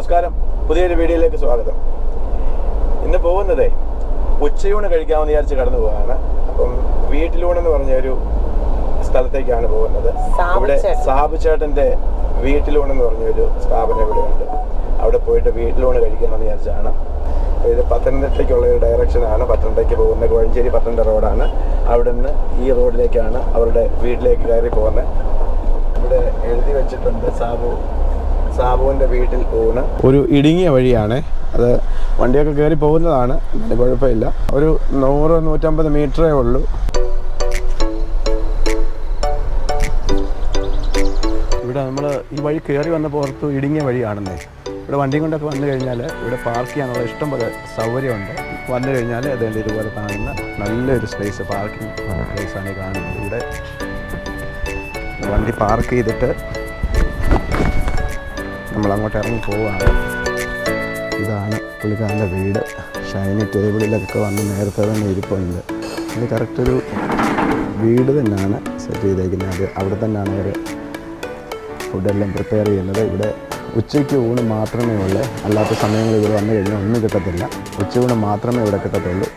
നമസ്കാരം. പുതിയൊരു വീഡിയോയിലേക്ക് സ്വാഗതം. ഇന്ന് പോകുന്നതേ ഉച്ചയൂണ് കഴിക്കാമെന്ന് വിചാരിച്ച് കടന്നു പോവാണ് അപ്പം വീട്ടിലൂണെന്ന് പറഞ്ഞ ഒരു സ്ഥലത്തേക്കാണ് പോകുന്നത്. ഇവിടെ. സാബു ചേട്ടന്റെ വീട്ടിലൂണെന്ന് പറഞ്ഞൊരു സ്ഥാപനം ഇവിടെ ഉണ്ട്. അവിടെ പോയിട്ട് വീട്ടിലൂണ് കഴിക്കാമെന്ന് വിചാരിച്ചാണ്. ഇത് പത്തനംതിട്ടയ്ക്കുള്ള ഒരു ഡയറക്ഷനാണ് പത്തനംതിട്ടയ്ക്ക് പോകുന്ന കോഴഞ്ചേരി പത്തനംതിട്ട റോഡാണ്. അവിടെ നിന്ന് ഈ റോഡിലേക്കാണ് അവരുടെ വീട്ടിലേക്ക് കയറി പോകുന്നത്. ഇവിടെ എഴുതി വെച്ചിട്ടുണ്ട് സാബു സാബുവിന്റെ വീട്ടിൽ ഊണ്. ഒരു ഇടുങ്ങിയ വഴിയാണ്. അത് വണ്ടിയൊക്കെ കയറി പോകുന്നതാണ്. അതിന് കുഴപ്പമില്ല. ഒരു നൂറ് നൂറ്റമ്പത് മീറ്ററേ ഉള്ളൂ. ഇവിടെ നമ്മൾ ഈ വഴി കയറി വന്ന പുറത്ത് ഇടുങ്ങിയ വഴിയാണെന്നേ. ഇവിടെ വണ്ടിയും കൊണ്ടൊക്കെ വന്നു കഴിഞ്ഞാൽ ഇവിടെ പാർക്ക് ചെയ്യാനുള്ള ഇഷ്ടംപോലെ സൗകര്യമുണ്ട്. വന്നു കഴിഞ്ഞാൽ അതേണ്ട ഇതുപോലെ കാണുന്ന നല്ലൊരു സ്പേസ് പാർക്കിംഗ് പ്ലേസാണ് ഈ കാണുന്നത്. ഇവിടെ വണ്ടി പാർക്ക് ചെയ്തിട്ട് നമ്മൾ അങ്ങോട്ട് ഇറങ്ങി പോവുകയാണ് ഇതാണ് പുള്ളിക്കാരന്റെ വീട്. ഷൈനി ടേബിളിലൊക്കെ വന്ന് നേരത്തെ തന്നെ ഇരിപ്പുണ്ട്. ഇത് കറക്റ്റ് ഒരു വീട് തന്നെയാണ് സെറ്റ് ചെയ്തേക്കുന്നത്. അത് അവിടെ തന്നെയാണ് അവർ ഫുഡെല്ലാം പ്രിപ്പയർ ചെയ്യുന്നത്. ഇവിടെ ഉച്ചയ്ക്ക് ഊണ് മാത്രമേ ഉള്ളൂ. അല്ലാത്ത സമയങ്ങളിൽ ഇവിടെ വന്നു കഴിഞ്ഞാൽ ഒന്നും കിട്ടത്തില്ല. ഉച്ചയൂണ് മാത്രമേ ഇവിടെ കിട്ടത്തുള്ളൂ.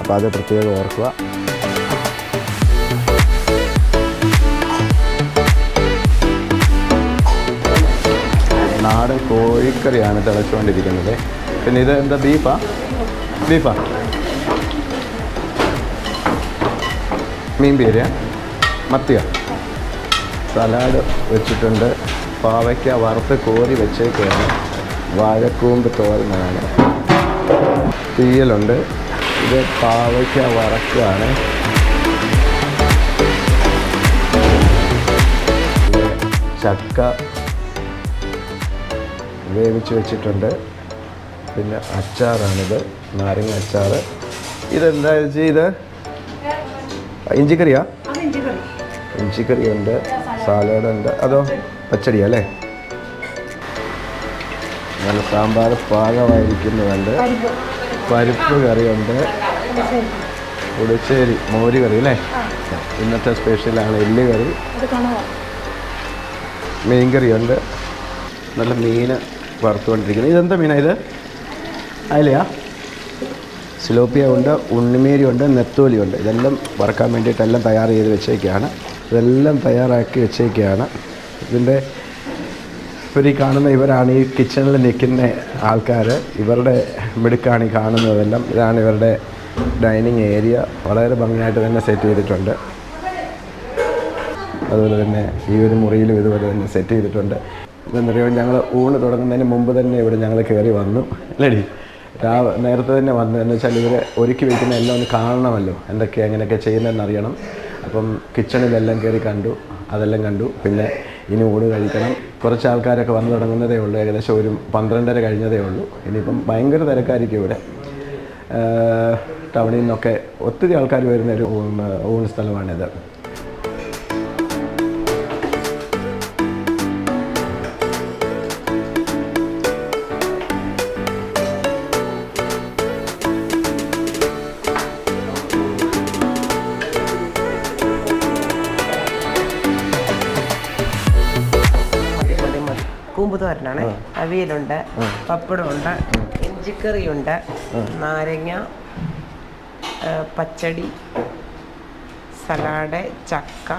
അപ്പോൾ അത് പ്രത്യേകം ഓർക്കുക. നാടൻ കോഴിക്കറിയാണ് തിളച്ചുകൊണ്ടിരിക്കുന്നത്. പിന്നെ ഇത് എന്താ ബീഫാ? ബീഫാ? മീൻ പേര് മത്തിയ. സലാഡ് വെച്ചിട്ടുണ്ട്. പാവയ്ക്ക വറുത്ത് കോരി വെച്ചേക്കാണ്. വാഴക്കൂമ്പ് തോരനാണ്. തീയലുണ്ട്. ഇത് പാവയ്ക്ക വറക്കുകയാണ് ചക്ക വേവിച്ച് വെച്ചിട്ടുണ്ട്. പിന്നെ അച്ചാറാണിത്. നാരങ്ങ അച്ചാർ ഇതെന്താ ചേച്ചി ഇത്? ഇഞ്ചിക്കറിയാ? ഇഞ്ചിക്കറി ഉണ്ട് സാലഡ് ഉണ്ട് അതോ പച്ചടിയാ അല്ലേ? നല്ല സാമ്പാർ പാകമായിരിക്കുന്നുണ്ട് പരിപ്പ് കറിയുണ്ട്. പുളിശ്ശേരി മോര് കറി അല്ലേ? ഇന്നത്തെ സ്പെഷ്യലാണ് എല്ല് കറി. മീൻ കറിയുണ്ട്. നല്ല മീൻ വറുത്തുകൊണ്ടിരിക്കുന്നത്. ഇതെന്താ മീനാ ഇത്? അതിലെയാ സിലോപ്പിയ ഉണ്ട് ഉണ്ണിമേരി ഉണ്ട് നെത്തോലി ഉണ്ട് ഇതെല്ലാം വറക്കാൻ വേണ്ടിയിട്ട് എല്ലാം തയ്യാർ ചെയ്ത് വെച്ചേക്കാണ്. ഇതെല്ലാം തയ്യാറാക്കി വെച്ചേക്കാണ്. ഇതിന്റെ ഇവർ ഈ കാണുന്ന ഇവരാണ് ഈ കിച്ചണിൽ നിൽക്കുന്ന ആൾക്കാർ ഇവരുടെ മിടുക്കാണ് ഈ കാണുന്നതെല്ലാം. ഇതാണ് ഇവരുടെ ഡൈനിങ് ഏരിയ. വളരെ ഭംഗിയായിട്ട് തന്നെ സെറ്റ് ചെയ്തിട്ടുണ്ട്. അതുപോലെ തന്നെ ഈ ഒരു മുറിയിലും ഇതുപോലെ തന്നെ സെറ്റ് ചെയ്തിട്ടുണ്ട്. ഇതെന്നറിയോ ഞങ്ങൾ ഊണ് തുടങ്ങുന്നതിന് മുമ്പ് തന്നെ ഇവിടെ ഞങ്ങൾ കയറി വന്നു. അല്ലേടി രാവ് നേരത്തെ തന്നെ വന്നു. എന്ന് വെച്ചാൽ ഇവരെ ഒരുക്കി വയ്ക്കുന്ന എല്ലാം ഒന്ന് കാണണമല്ലോ. എന്തൊക്കെ എങ്ങനെയൊക്കെ ചെയ്യുന്നതെന്ന് അറിയണം. അപ്പം കിച്ചണിലെല്ലാം കയറി കണ്ടു. അതെല്ലാം കണ്ടു. പിന്നെ ഇനി ഊണ് കഴിക്കണം. കുറച്ച് ആൾക്കാരൊക്കെ വന്നു തുടങ്ങുന്നതേ ഉള്ളൂ. ഏകദേശം ഒരു പന്ത്രണ്ടര കഴിഞ്ഞതേ ഉള്ളൂ. ഇനിയിപ്പം ഭയങ്കര തിരക്കായിരിക്കും ഇവിടെ. ടൗണിൽ നിന്നൊക്കെ ഒത്തിരി ആൾക്കാർ വരുന്ന ഒരു ഊണ് സ്ഥലമാണിത്. കൂമ്പ് തോരനാണ് അവിയലുണ്ട് പപ്പടമുണ്ട് ഇഞ്ചിക്കറിയുണ്ട് നാരങ്ങ പച്ചടി സലാഡ് ചക്ക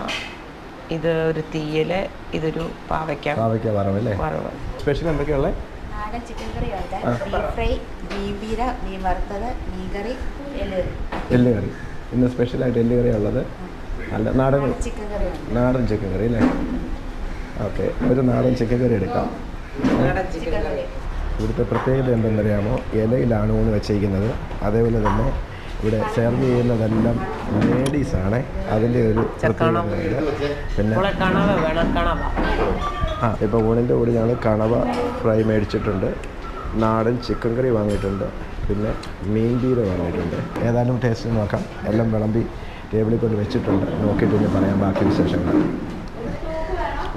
ഇത് ഒരു തീയൽ ഇതൊരു പാവയ്ക്ക പാവയ്ക്ക വറവല്ലേ? വറവ്. സ്പെഷ്യൽ എന്തൊക്കെയുള്ള നാടൻ ചിക്കൻ കറി ഉണ്ട് ബീഫ് ഫ്രൈ മീൻ പീര മീൻ വറുത്തത് മീൻ കറി എല്ലുകറി. എല്ല് കറി ഇന്ന് സ്പെഷ്യലായിട്ട് എല്ല് കറി ഉള്ളത്. അല്ല നാടൻ ചിക്കൻ കറി ഉണ്ട്. നാടൻ ചിക്കൻ കറി അല്ലേ? ഓക്കെ ഒരു നാടൻ ചിക്കൻ കറി എടുക്കാം. ഇവിടുത്തെ പ്രത്യേകത എന്തെന്നറിയാമോ ഇലയിലാണ് ഊണ് വെച്ചിരിക്കുന്നത്. അതേപോലെ തന്നെ ഇവിടെ സെർവ് ചെയ്യുന്നതെല്ലാം ലേഡീസാണ് അതിന്റെ ഒരു പ്രത്യേകതയുണ്ട്. പിന്നെ ആ ഇപ്പോൾ ഊണിന്റെ കൂടെ ഞങ്ങൾ കണവ ഫ്രൈ മേടിച്ചിട്ടുണ്ട്. നാടൻ ചിക്കൻ കറി വാങ്ങിയിട്ടുണ്ട്. പിന്നെ മീൻ പീര വാങ്ങിയിട്ടുണ്ട്. ഏതായാലും ടേസ്റ്റ് നോക്കാം. എല്ലാം വിളമ്പി ടേബിളിൽ കൊണ്ട് വെച്ചിട്ടുണ്ട്. നോക്കിയിട്ട് പിന്നെ പറയാം ബാക്കി വിശേഷങ്ങൾ.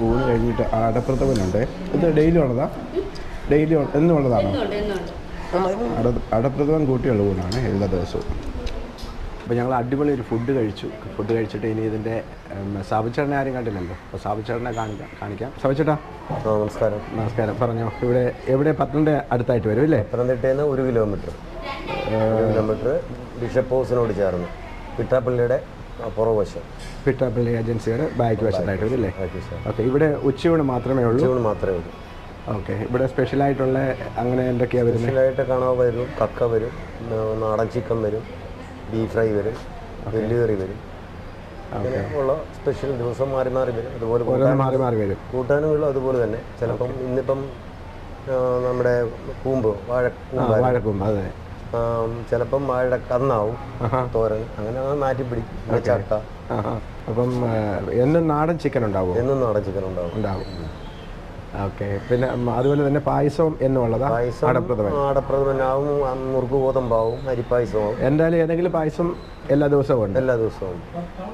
ഊണ് കഴിഞ്ഞിട്ട് അടപ്രഥമനുണ്ട്. ഇത് ഡെയിലി ഉള്ളതാ? ഡെയിലി എന്നും ഉള്ളതാണോ? അട അടപ്രഥമൻ കൂട്ടിയുള്ള ഊണാണ് എല്ലാ ദിവസവും. അപ്പോൾ ഞങ്ങൾ അടിപൊളി ഒരു ഫുഡ് കഴിച്ചു. ഫുഡ് കഴിച്ചിട്ട് ഇനി ഇതിന്റെ സാബുച്ചേട്ടനെ ആരും കണ്ടില്ലല്ലോ? അപ്പോൾ സാബുച്ചേട്ടനെ കാണിക്കാം. കാണിക്കാം സാബുച്ചേട്ടാ നമസ്കാരം. നമസ്കാരം. പറഞ്ഞോ. ഇവിടെ എവിടെ? പത്തനംതിട്ട അടുത്തായിട്ട് വരും അല്ലേ? പത്തനംതിട്ടയിൽ നിന്ന് ഒരു കിലോമീറ്റർ ഒരു കിലോമീറ്റർ ബിഷപ്പ് ഹൗസിനോട് ചേർന്ന്. പിട്ടാപ്പള്ളിയുടെ ആ, പുറകുവശം പിട്ടാപ്പള്ളി ഏജൻസിയുടെ ബാക്ക് വശത്തായിട്ട് വരും ഇല്ലേ ഓക്കെ ഇവിടെ ഉച്ചയൂണ് മാത്രമേ ഉള്ളൂ? ഉച്ചയൂണ് മാത്രമേ ഉള്ളൂ. ഓക്കെ ഇവിടെ സ്പെഷ്യലായിട്ടുള്ള അങ്ങനെ എന്തൊക്കെയാണ് വരുന്നത്? സ്പെഷ്യലായിട്ട് കാണാൻ വരും കക്ക വരും നാടൻ ചിക്കൻ വരും ബീഫ് ഫ്രൈ വരും വെല്ലുകറി വരും. അങ്ങനെയുള്ള സ്പെഷ്യൽ ദിവസം മാറി മാറി വരും. അതുപോലെ മാറി മാറി വരും. കൂട്ടാനുകളും അതുപോലെ തന്നെ. ചിലപ്പം ഇന്നിപ്പം നമ്മുടെ കൂമ്പ് വാഴ വാഴക്കൂമ്പ് അതെ. ചിലപ്പം മഴയുടെ കന്നാവും തോരൻ. അങ്ങനെ മാറ്റി പിടിക്കും ചക്ക. അപ്പം എന്നും നാടൻ ചിക്കൻ ഉണ്ടാവും എന്നും നാടൻ ചിക്കൻ ഉണ്ടാവും. ഉണ്ടാവും. ഓക്കെ. പിന്നെ അതുപോലെ തന്നെ പായസവും എന്നുള്ളതാ ആടപ്രഥമനാവും മുറുക്ക് ഗോതമ്പാവും അരിപ്പായസവും. എന്തായാലും ഏതെങ്കിലും പായസം എല്ലാ ദിവസവും ഉണ്ട്? എല്ലാ ദിവസവും.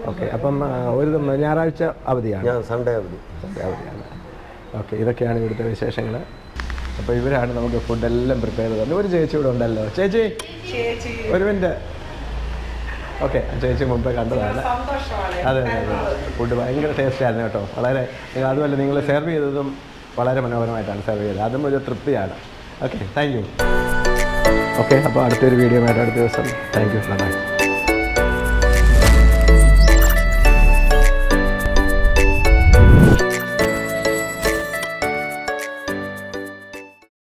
ഓക്കെ. അപ്പം ഒരു ഞായറാഴ്ച അവധിയാണ്. സൺഡേ അവധി. സൺഡേ അവധിയാണ്. ഓക്കെ. ഇതൊക്കെയാണ് ഇവിടുത്തെ വിശേഷങ്ങൾ അപ്പോൾ ഇവരാണ് നമുക്ക് ഫുഡ് എല്ലാം പ്രിപ്പയർ ചെയ്തത്. ഒരു ചേച്ചി ഇവിടെ ഉണ്ടല്ലോ. ചേച്ചി ഒരു മിനിറ്റ് ഓക്കെ ചേച്ചി മുമ്പേ കണ്ടതാണ്. അതെ അതെ അതെ. ഫുഡ് ഭയങ്കര ടേസ്റ്റ് ആയിരുന്നു കേട്ടോ. വളരെ അതുമല്ല നിങ്ങൾ സെർവ് ചെയ്തതും വളരെ മനോഹരമായിട്ടാണ് സെർവ് ചെയ്തത്. അതും ഒരു തൃപ്തിയാണ്. ഓക്കെ താങ്ക് യു ഓക്കെ അപ്പോൾ അടുത്തൊരു വീഡിയോ ആയിട്ട് അടുത്ത ദിവസം. Thank you by